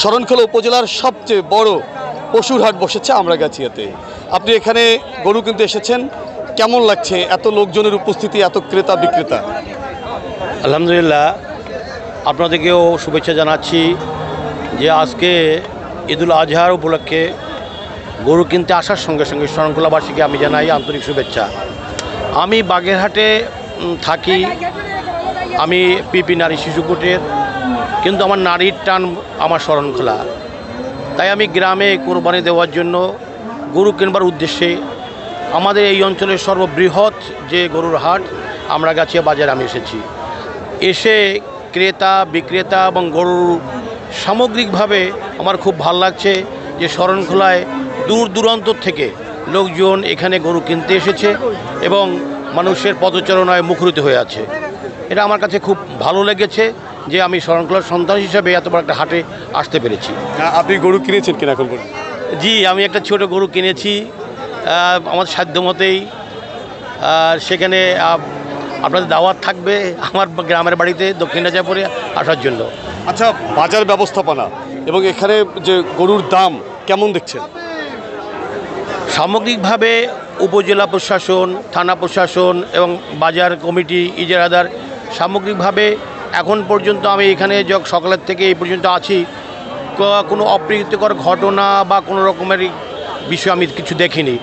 শরণখোলা উপজেলার সবচেয়ে বড় পশুর হাট বসেছে আমরাগাছিয়াতে। আপনি এখানে গরু কিনতে এসেছেন, কেমন লাগছে? এত লোকজনের উপস্থিতি, এত ক্রেতা বিক্রেতা? আলহামদুলিল্লাহ, আপনাদেরকেও শুভেচ্ছা জানাচ্ছি যে আজকে ঈদুল আজহার উপলক্ষে গরু কিনতে আসার সঙ্গে সঙ্গে শরণখোলাবাসীকে আমি জানাই আন্তরিক শুভেচ্ছা। আমি বাগেরহাটে থাকি। আমি পিপি নারী শিশুকুটের কিন্তু আমার নারীর টান আমার শরণখোলা তাই আমি গ্রামে কোরবানি দেওয়ার জন্য গরু কিনবার উদ্দেশ্যে আমাদের এই অঞ্চলের সর্ববৃহৎ যে গরুর হাট, আমরা গাছিয়া বাজারে আমি এসেছি। এসে ক্রেতা, বিক্রেতা এবং গরুর সামগ্রিকভাবে আমার খুব ভালো লাগছে যে শরণখোলায় দূর দূরান্ত থেকে লোকজন এখানে গরু কিনতে এসেছে এবং মানুষের পদচারণায় মুখরিত হয়ে আছে। এটা আমার কাছে খুব ভালো লেগেছে। যে আমি শরণখোলার সন্তান হিসাবে এত বড় একটা হাটে আসতে পেরেছি। আপনি গরু কিনেছেন কিনা এখন জি আমি একটা ছোট গরু কিনেছি আমার সাধ্য মতেই। সেখানে আপনাদের দাওয়াত থাকবে আমার গ্রামের বাড়িতে দক্ষিণ রাজাপুরে আসার জন্য। আচ্ছা বাজার ব্যবস্থাপনা এবং এখানে যে গরুর দাম কেমন দেখছেন? সামগ্রিকভাবে উপজেলা প্রশাসন থানা প্রশাসন এবং বাজার কমিটি ইজারাদার সামগ্রিকভাবে এখন পর্যন্ত আমি এখানে যখন সকালের থেকে এই পর্যন্ত আছি। কোনো অপ্রীতিকর ঘটনা বা কোনো রকমের বিষয় আমি কিছু দেখিনি।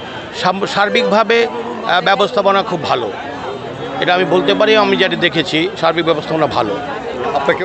সার্বিকভাবে ব্যবস্থাপনা খুব ভালো। এটা আমি বলতে পারি, আমি যেটা দেখেছি, সার্বিক ব্যবস্থাপনা ভালো। আপনাকে